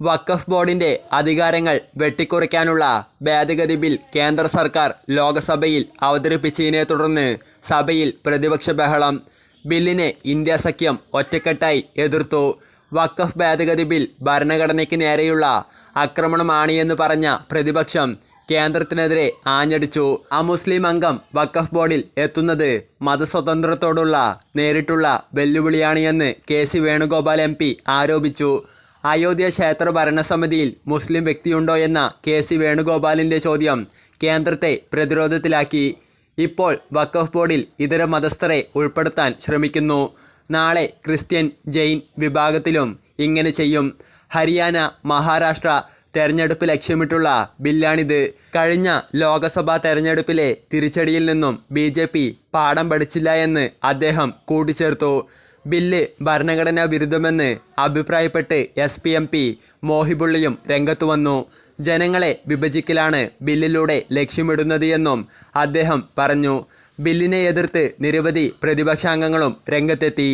വഖഫ് ബോർഡിന്റെ അധികാരങ്ങൾ വെട്ടിക്കുറയ്ക്കാനുള്ള ഭേദഗതി ബിൽ കേന്ദ്ര സർക്കാർ ലോക്സഭയിൽ അവതരിപ്പിച്ചതിനെ തുടർന്ന് സഭയിൽ പ്രതിപക്ഷ ബഹളം. ബില്ലിനെ ഇന്ത്യ സഖ്യം ഒറ്റക്കെട്ടായി എതിർത്തു. വഖഫ് ഭേദഗതി ബിൽ ഭരണഘടനയ്ക്ക് നേരെയുള്ള ആക്രമണമാണ് എന്ന് പറഞ്ഞ പ്രതിപക്ഷം കേന്ദ്രത്തിനെതിരെ ആഞ്ഞടിച്ചു. അമുസ്ലിം അംഗം വഖഫ് ബോർഡിൽ എത്തുന്നത് മതസ്വതന്ത്രത്തോടുള്ള നേരിട്ടുള്ള വെല്ലുവിളിയാണ് എന്ന് കെ സി വേണുഗോപാൽ എം ആരോപിച്ചു. അയോധ്യ ക്ഷേത്ര ഭരണസമിതിയിൽ മുസ്ലിം വ്യക്തിയുണ്ടോ എന്ന കെ സി വേണുഗോപാലിന്റെ ചോദ്യം കേന്ദ്രത്തെ പ്രതിരോധത്തിലാക്കി. ഇപ്പോൾ വഖഫ് ബോർഡിൽ ഇതര മതസ്ഥരെ ഉൾപ്പെടുത്താൻ ശ്രമിക്കുന്നു. നാളെ ക്രിസ്ത്യൻ ജെയിൻ വിഭാഗത്തിലും ഇങ്ങനെ ചെയ്യും. ഹരിയാന മഹാരാഷ്ട്ര തെരഞ്ഞെടുപ്പ് ലക്ഷ്യമിട്ടുള്ള ബില്ലാണിത്. കഴിഞ്ഞ ലോക്സഭാ തെരഞ്ഞെടുപ്പിലെ തിരിച്ചടിയിൽ നിന്നും ബി പാഠം പഠിച്ചില്ല എന്ന് അദ്ദേഹം കൂട്ടിച്ചേർത്തു. ബില്ല് ഭരണഘടനാ വിരുദ്ധമെന്ന് അഭിപ്രായപ്പെട്ട് എസ് പി എം പി മോഹിബുള്ളിയും രംഗത്തു വന്നു. ജനങ്ങളെ വിഭജിക്കലാണ് ബില്ലിലൂടെ ലക്ഷ്യമിടുന്നത് എന്നും അദ്ദേഹം പറഞ്ഞു. ബില്ലിനെ എതിർത്ത് നിരവധി പ്രതിപക്ഷാംഗങ്ങളും രംഗത്തെത്തി.